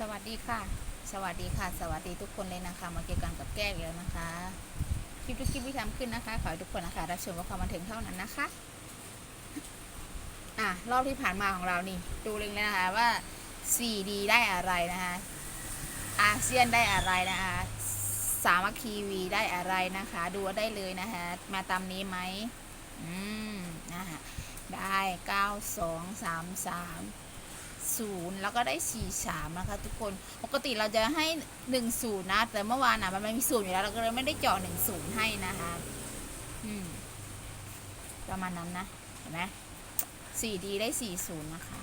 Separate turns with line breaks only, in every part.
สวัสดีค่ะ สวัสดีค่ะ สวัสดีทุกคนเลยนะคะ มาเกี่ยวกันกับแก้วแล้วนะคะ คลิปทุกคลิปที่ทำขึ้นนะคะ ขอให้ทุกคนนะคะรับชมกับความบันเทิงเท่านั้นนะคะ อะรอบที่ผ่านมาของเรานี่ ดูเลยนะคะว่า 4D ได้อะไรนะคะ อาเซียนได้อะไรนะคะ สามัคคีวีได้อะไรนะคะ ดูได้เลยนะคะ มาตามนี้ไหมอืมนะคะได้ 9 2 3 3 0 แล้วก็ได้ 4 3 นะคะ ทุกคนปกติเราจะให้ 1 0 นะ แต่เมื่อวานนะมันไม่มีศูนย์อยู่แล้ว เราก็เลยไม่ได้เจาะ1 0 ให้นะคะอืมประมาณนั้นนะ เห็นไหม 4D ได้ 40 นะคะ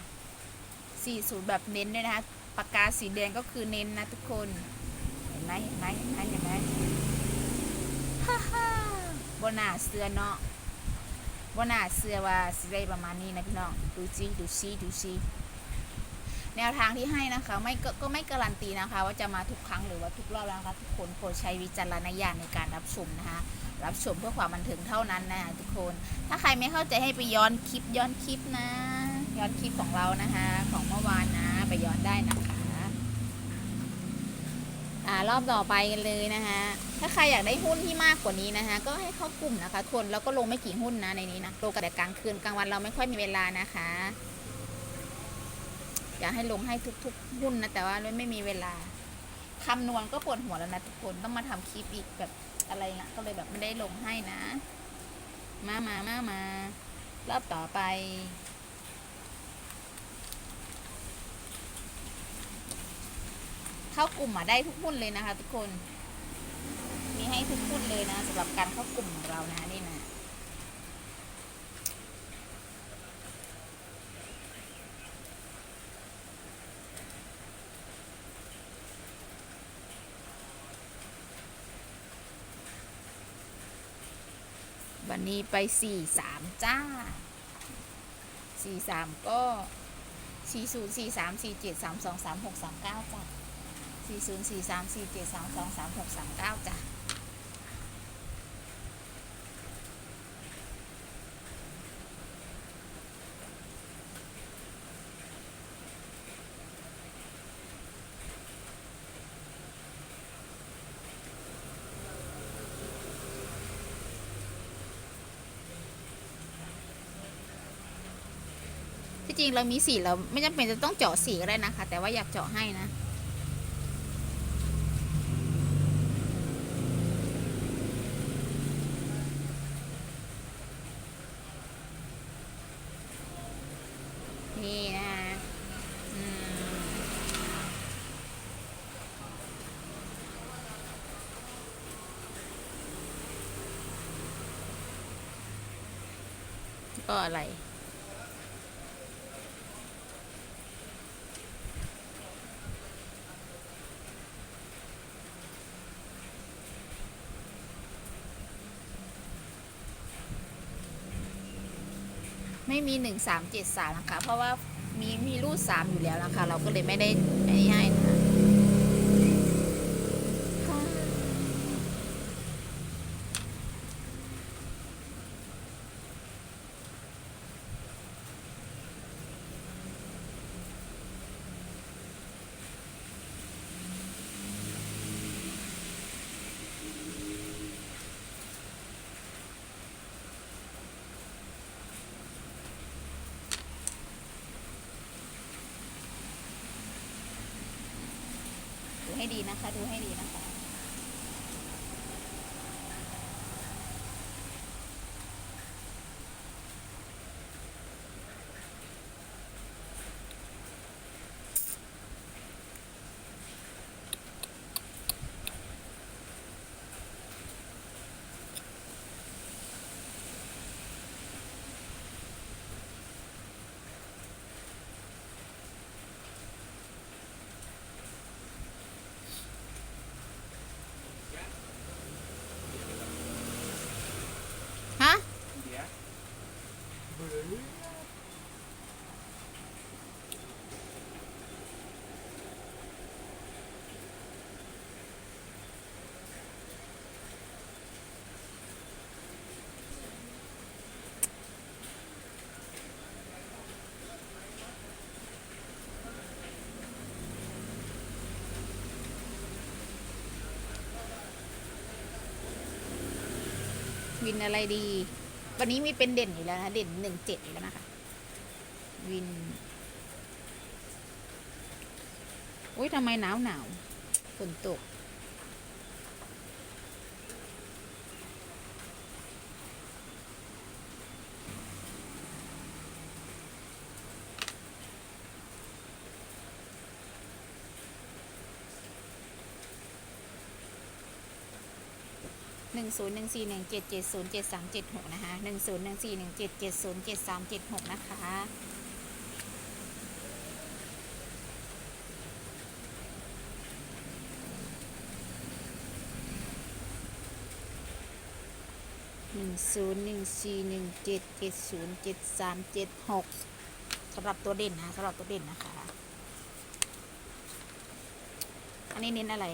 40 แบบเน้นด้วยนะคะปากกาสีแดงก็คือเน้นนะทุกคน เห็นไหมเห็นไหมเห็นไหมเห็นไหมฮ่าฮ่าบนาเสือเนาะบนาเสือว่าสิได้ประมาณนี้นะพี่น้อง ดูซิดูซิดูซิ แนวทางที่ให้นะคะ ไม่ก็ก็ไม่การันตีนะคะ ว่าจะมาทุกครั้งหรือว่าทุกรอบนะคะ ทุกคนโปรดใช้วิจารณญาณในการรับชมนะคะ รับชมเพื่อความบันเทิงเท่านั้นนะทุกคน ถ้าใครไม่เข้าใจให้ไปย้อนคลิปย้อนคลิปนะ ย้อนคลิปของเรานะคะ ของเมื่อวานนะ ไปย้อนได้นะคะอ่ารอบต่อไปกันเลยนะคะ ถ้าใครอยากได้หุ้นที่มากกว่านี้นะคะ ก็ให้เข้ากลุ่มนะคะทวนแล้วก็ลงไม่กี่หุ้นนะในนี้นะลงกันแต่กลางคืนกลางวันเราไม่ค่อยมีเวลานะคะ อยากให้ลงให้ทุกๆหุ้นนะ แต่ว่าไม่มีเวลาคำนวณก็ปวดหัวแล้วนะทุกคนต้องมาทำคลิปอีกแบบอะไรนะก็เลยแบบไม่ได้ลงให้นะ มามามามารอบต่อไป เข้ากลุ่มมาได้ทุกหุ้นเลยนะคะ ทุกคน มีให้ทุกหุ้นเลยนะสำหรับการเข้ากลุ่มของเรานะ นี่ไปสี่สามจ้าสี่สามก็สี่ศูนย์สี่สามสี่เจ็ดสามสองสามหกสามเก้าจ้าสี่ศูนย์สี่สามสี่เจ็ดสามสองสามหกสามเก้าจ้า ที่จริงเรามีสีเราไม่จำเป็นจะต้องเจาะสีก็ได้นะคะ แต่ว่าอยากเจาะให้นะนี่นะก็อะไร ไม่มีหนึ่งสามเจ็ดสามนะคะเพราะว่ามีมีรูดสามอยู่แล้วนะคะ เราก็เลยไม่ได้อันนี้ให้นะคะดู ให้ดีนะคะ ดูให้ดีนะคะ อ วินอะไรดี วันนี้มีเป็นเด่นอยู่แล้วนะเด่นหนึ่งเจ็ดแล้วนะคะ วินอุ้ยทำไมหนาวหนาวฝนตก 101417707376 นะคะ 101417707376 นะคะ หนึ่งศูนย์หนึ่งสี่หนึ่งเจ็ดเจ็ดศูนย์เจ็ดสามเจ็ดหกสำหรับตัวเด่นนะสำหรับตัวเด่นนะคะ อันนี้เน้นอะไร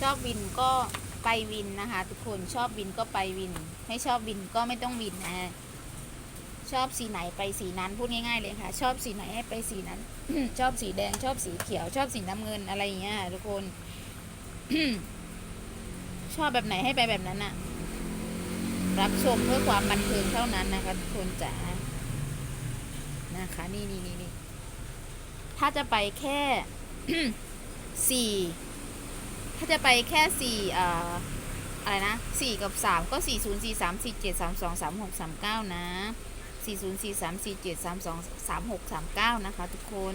ชอบวินก็ ไปวินนะคะ ทุกคนชอบวินก็ไปวิน ไม่ชอบวินก็ไม่ต้องวินนะชอบสีไหนไปสีนั้นพูดง่าย ๆ เลยค่ะ ชอบสีไหนให้ไปสีนั้น ชอบสีแดงชอบสีเขียว ชอบสีน้ำเงินอะไรอย่างเงี้ยทุกคน ชอบแบบไหนให้ไปแบบนั้นน่ะรับชมเพื่อความบันเทิงเท่านั้นนะคะ ทุกคนจ๋านะคะ นี่นี่นี่นี่ถ้าจะไปแค่สี่ ถ้าจะไปแค่สี่อะไรนะสี่กับสามก็สี่ศูนย์สี่สามสี่เจ็ดสามสองสามหกสามเก้านะสี่ศูนย์สี่สามสี่เจ็ดสามสองสามหกสามเก้านะคะ ทุกคน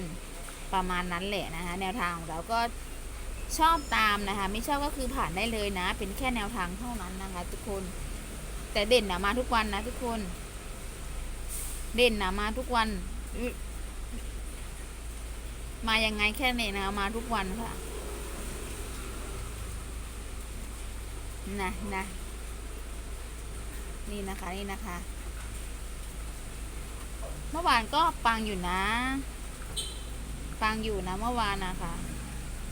ประมาณนั้นแหละนะคะแนวทางของเราก็ชอบตามนะคะ ไม่ชอบก็คือผ่านได้เลยนะ เป็นแค่แนวทางเท่านั้นนะคะ ทุกคนแต่เด่นนะมาทุกวันนะทุกคน เด่นนะมาทุกวัน มายังไงแค่นี้นะมาทุกวันค่ะ นะนะนี่นะคะนี่นะคะ เมื่อวานก็ปังอยู่นะ ปังอยู่นะเมื่อวานนะคะ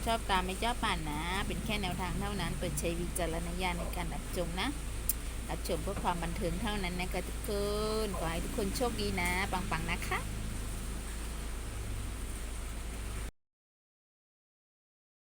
ชอบตามไม่ชอบป่านนะ เป็นแค่แนวทางเท่านั้น เปิดใช้วิจารณญาณในการรับชมนะรับชมเพื่อความบันเทิงเท่านั้นนะคะทุกคนขอให้ทุกคนโชคดีนะ ปังๆนะคะ